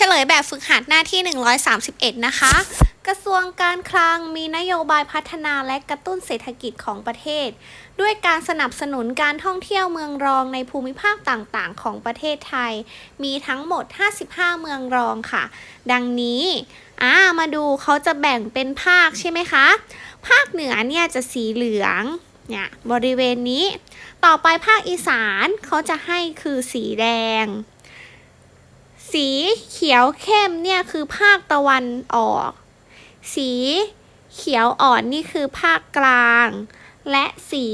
ฉลยแบบฝึกหัดหน้าที่ 131 นะคะ กระทรวงการคลังมีนโยบายพัฒนาและกระตุ้นเศรษฐกิจของประเทศ ด้วยการสนับสนุนการท่องเที่ยวเมืองรองในภูมิภาคต่างๆ ของประเทศไทย มีทั้งหมด 55 เมืองรองค่ะ ดังนี้อ่ามาดูเขาจะแบ่งเป็นภาคใช่ไหมคะ ภาคเหนือเนี่ยจะสีเหลืองเนี่ยบริเวณนี้ ต่อไปภาคอีสานเขาจะให้คือสีแดง สีเขียวเข้มเนี่ยคือภาคตะวันออก สีเขียวอ่อนนี่คือภาคกลาง และสี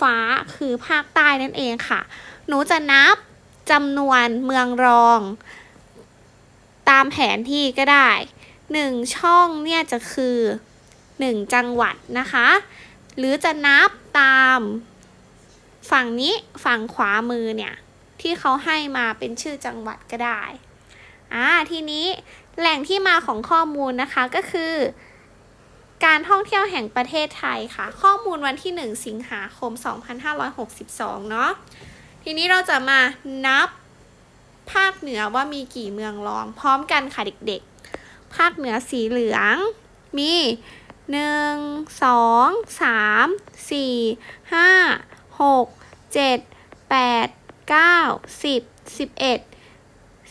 ฟ้าคือภาคใต้นั่นเองค่ะ หนูจะนับจำนวนเมืองรอง ตามแผนที่ก็ได้หนึ่งช่องเนี่ยจะคือหนึ่งจังหวัดนะคะ หรือจะนับตามฝั่งนี้ฝั่งขวามือเนี่ย ที่เขาให้มาเป็นชื่อจังหวัดก็ได้ อ่าทีนี้แหล่งที่มาของข้อมูลนะคะก็คือ การท่องเที่ยวแห่งประเทศไทยค่ะ ข้อมูลวันที่ 1 สิงหาคม 2562 เนาะทีนี้เราจะมานับภาคเหนือว่ามีกี่เมืองรอง พร้อมกันค่ะเด็กๆ ภาคเหนือสีเหลือง มีหนึ่งสองสามสี่ห้าหกเจ็ดแปดเก้าสิบสิบเอ็ด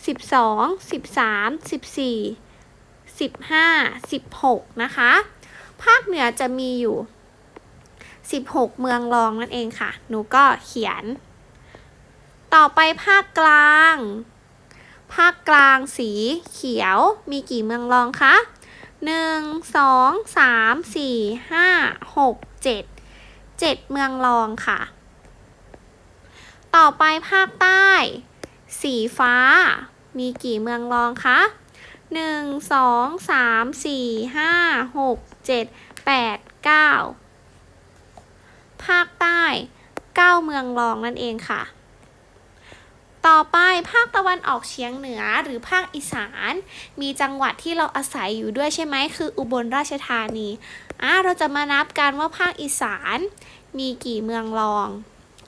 สิบสองสิบสามสิบสี่สิบห้าสิบหกนะคะ ภาคเหนือจะมีอยู่สิบหกเมืองรองนั่นเองค่ะ หนูก็เขียน ต่อไปภาคกลาง ภาคกลางสีเขียวมีกี่เมืองรองคะหนึ่งสองสามสี่ห้าหกเจ็ดเจ็ดเมืองรองค่ะ ต่อไปภาคใต้ สีฟ้า มีกี่เมืองรองคะหนึ่งสองสามสี่ห้าหกเจ็ดแปดเก้าภาคใต้เก้าเมืองรองนั่นเองค่ะ ต่อไปภาคตะวันออกเฉียงเหนือหรือภาคอีสาน มีจังหวัดที่เราอาศัยอยู่ด้วยใช่ไหมคืออุบลราชธานีอะเราจะมานับกันว่าภาคอีสาน มีกี่เมืองรอง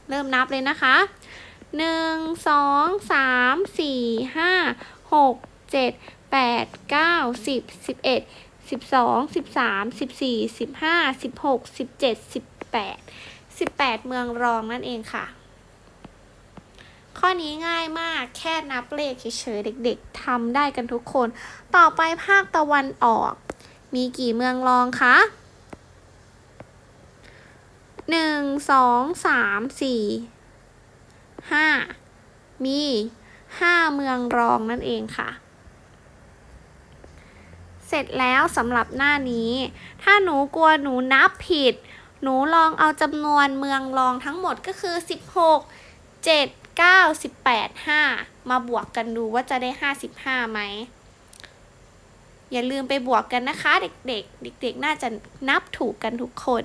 เริ่มนับเลยนะคะ หนึ่งสองสามสี่ห้าหกเจ็ดแปดเก้าสิบสิบเอ็ดสิบสองสิบสามสิบสี่สิบห้าสิบหกสิบเจ็ดสิบแปดสิบแปดเมืองรองนั่นเองค่ะ ข้อนี้ง่ายมากแค่นับเลขเฉยๆเด็กๆทำได้กันทุกคน ต่อไปภาคตะวันออก มีกี่เมืองรองคะหนึ่งสองสามสี่ ห้ามีห้าเมืองรองนั่นเองค่ะ เสร็จแล้วสำหรับหน้านี้ ถ้าหนูกลัวหนูนับผิด หนูลองเอาจำนวนเมืองรองทั้งหมดก็คือ 16 7 9 18 5 มาบวกกันดูว่าจะได้ 55ไหมอย่าลืมไปบวกกันนะคะ เด็กๆ เด็กๆ น่าจะนับถูกกันทุกคน